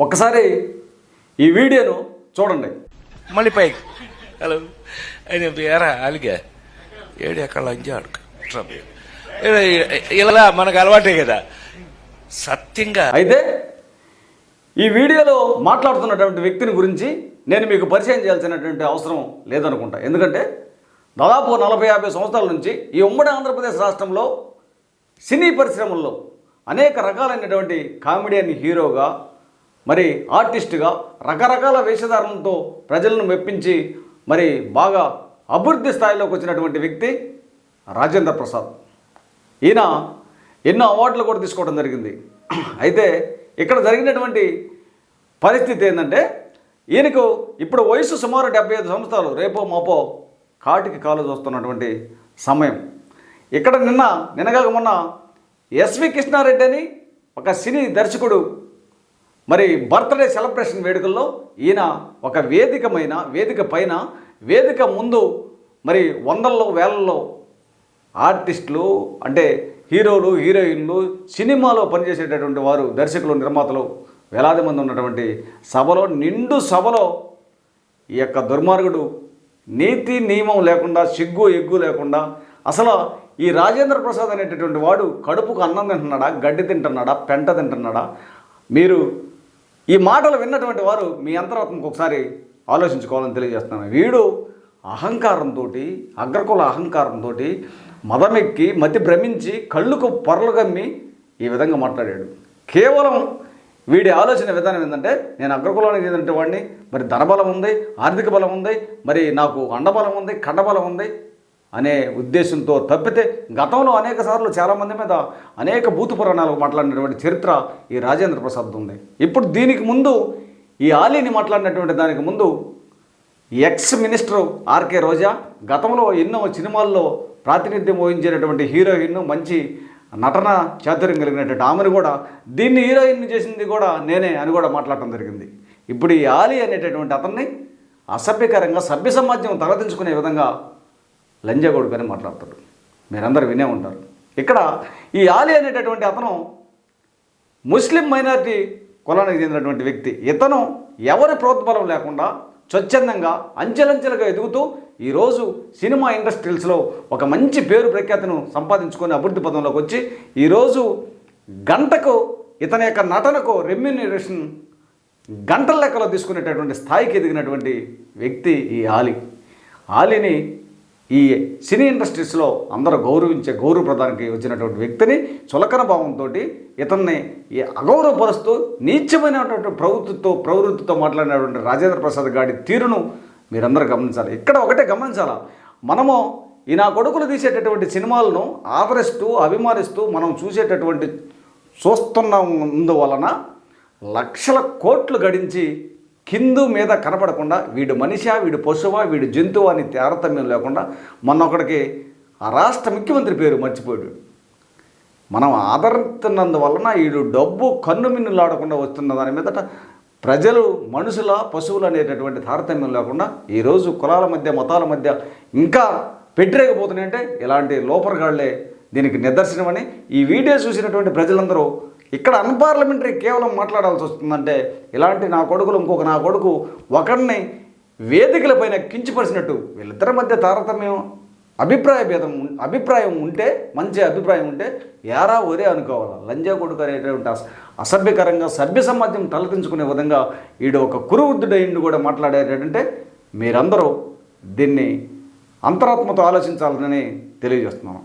ఒక్కసారి ఈ వీడియోను చూడండి. మళ్ళీ పైకి. హలో. ఆయన పేరా అలిగా ఏడు ఎక్కడ ఇలా మనకు అలవాటే కదా. సత్యంగా. అయితే ఈ వీడియోలో మాట్లాడుతున్నటువంటి వ్యక్తిని గురించి నేను మీకు పరిచయం చేయాల్సినటువంటి అవసరం లేదనుకుంటా. ఎందుకంటే దాదాపు నలభై యాభై సంవత్సరాల నుంచి ఈ ఉమ్మడి ఆంధ్రప్రదేశ్ రాష్ట్రంలో సినీ పరిశ్రమల్లో అనేక రకాలైనటువంటి కామెడియన్ హీరోగా మరి ఆర్టిస్టుగా రకరకాల వేషధారణలతో ప్రజలను మెప్పించి మరి బాగా అభివృద్ధి స్థాయిలోకి వచ్చినటువంటి వ్యక్తి రాజేంద్ర ప్రసాద్. ఈయన ఎన్నో అవార్డులు కూడా తీసుకోవడం జరిగింది. అయితే ఇక్కడ జరిగినటువంటి పరిస్థితి ఏంటంటే ఈయనకు ఇప్పుడు వయసు సుమారు డెబ్బై ఐదు సంవత్సరాలు రేపో మాపో కాటికి కాలు చూస్తున్నటువంటి సమయం. ఇక్కడ నిన్న నిన్నగాక మొన్న ఎస్వి కృష్ణారెడ్డి అని ఒక సినీ దర్శకుడు మరి బర్త్డే సెలబ్రేషన్ వేడుకల్లో ఈయన ఒక వేదికమైన వేదిక పైన వేదిక ముందు మరి వందల్లో వేలల్లో ఆర్టిస్టులు అంటే హీరోలు హీరోయిన్లు సినిమాలో పనిచేసేటటువంటి వారు దర్శకులు నిర్మాతలు వేలాది మంది ఉన్నటువంటి సభలో నిండు సభలో ఈ యొక్క దుర్మార్గుడు నీతి నియమం లేకుండా సిగ్గు ఎగ్గు లేకుండా అసలు ఈ రాజేంద్ర ప్రసాద్ అనేటటువంటి వాడు కడుపుకు అన్నం తింటున్నాడా గడ్డి తింటున్నాడా పెంట తింటున్నాడా? మీరు ఈ మాటలు విన్నటువంటి వారు మీ అంతరాత్మకు ఒకసారి ఆలోచించుకోవాలని తెలియజేస్తున్నాను. వీడు అహంకారంతో అగ్రకుల అహంకారంతో మదమెక్కి మతి భ్రమించి కళ్ళుకు పొరలు కమ్మి ఈ విధంగా మాట్లాడాడు. కేవలం వీడి ఆలోచన విధానం ఏంటంటే నేను అగ్రకులానికి ఏంటంటే వాడిని మరి ధనబలం ఉంది ఆర్థిక బలం ఉంది మరి నాకు అండబలం ఉంది కండబలం ఉంది అనే ఉద్దేశంతో తప్పితే గతంలో అనేక సార్లు చాలామంది మీద అనేక భూత పురాణాలు మాట్లాడినటువంటి చరిత్ర ఈ రాజేంద్ర ప్రసాద్ ఉంది. ఇప్పుడు దీనికి ముందు ఈ ఆలీని మాట్లాడినటువంటి దానికి ముందు ఎక్స్ మినిస్టర్ ఆర్కే రోజా గతంలో ఎన్నో సినిమాల్లో ప్రాతినిధ్యం వహించినటువంటి హీరోయిన్ మంచి నటన చాతుర్యం కలిగినటువంటి ఆమెను కూడా దీన్ని హీరోయిన్ చేసింది కూడా నేనే అని కూడా మాట్లాడటం జరిగింది. ఇప్పుడు ఈ ఆలీ అనేటటువంటి అతన్ని అసభ్యకరంగా సభ్య సమాజం తలదించుకునే విధంగా లంజగొడుకు అని మాట్లాడతాడు. మీరందరూ వినే ఉంటారు. ఇక్కడ ఈ ఆలి అనేటటువంటి అతను ముస్లిం మైనారిటీ కులానికి చెందినటువంటి వ్యక్తి. ఇతను ఎవరి ప్రోత్బలం లేకుండా స్వచ్ఛందంగా అంచెలంచెలుగా ఎదుగుతూ ఈరోజు సినిమా ఇండస్ట్రీస్లో ఒక మంచి పేరు ప్రఖ్యాతను సంపాదించుకొని అభివృద్ధి పదంలోకి వచ్చి ఈరోజు గంటకు ఇతని యొక్క నటనకు రెమ్యూనరేషన్ గంటల లెక్కలో తీసుకునేటటువంటి స్థాయికి ఎదిగినటువంటి వ్యక్తి ఈ ఆలి. ఆలిని ఈ సినీ ఇండస్ట్రీస్లో అందరూ గౌరవించే గౌరవ ప్రధానికి వచ్చినటువంటి వ్యక్తిని చులకన భావంతో ఇతన్ని ఈ అగౌరవపరుస్తూ నీచమైనటువంటి ప్రవృత్తితో ప్రవృత్తితో మాట్లాడినటువంటి రాజేంద్ర ప్రసాద్ గారి తీరును మీరందరూ గమనించాలి. ఇక్కడ ఒకటే గమనించాలా. మనము ఈ నా కొడుకులు తీసేటటువంటి సినిమాలను ఆదరిస్తూ అభిమానిస్తూ మనం చూసేటటువంటి చూస్తున్న వలన లక్షల కోట్లు గడించి కిందు మీద కనపడకుండా వీడు మనిషా వీడు పశువా వీడు జంతువు అని తారతమ్యం లేకుండా మొన్న ఆ రాష్ట్ర ముఖ్యమంత్రి పేరు మర్చిపోయాడు. మనం ఆదరిస్తున్నందువలన వీడు డబ్బు కన్ను మిన్నులాడకుండా వస్తున్న దాని మీదట ప్రజలు మనుషుల పశువులు అనేటటువంటి తారతమ్యం లేకుండా ఈరోజు కులాల మధ్య మతాల మధ్య ఇంకా పెట్టిరేకపోతున్నాయంటే ఇలాంటి లోపరగాళ్ళే దీనికి నిదర్శనమని ఈ వీడియో చూసినటువంటి ప్రజలందరూ ఇక్కడ అన్పార్లమెంటరీ కేవలం మాట్లాడాల్సి వస్తుందంటే ఇలాంటి నా కొడుకులు ఇంకొక నా కొడుకు ఒకరిని వేదికలపైన కించిపరిచినట్టు వీళ్ళిద్దరి మధ్య తారతమ్యం అభిప్రాయ భేదం అభిప్రాయం ఉంటే మంచి అభిప్రాయం ఉంటే యారా ఒరే అనుకోవాలి? లంజా కొడుకు అనేటువంటి అసభ్యకరంగా సభ్య సమాజం తలదించుకునే విధంగా వీడు ఒక కురువృద్ధుడైండు కూడా మాట్లాడేటంటే మీరందరూ దీన్ని అంతరాత్మతో ఆలోచించాలని తెలియజేస్తున్నాను.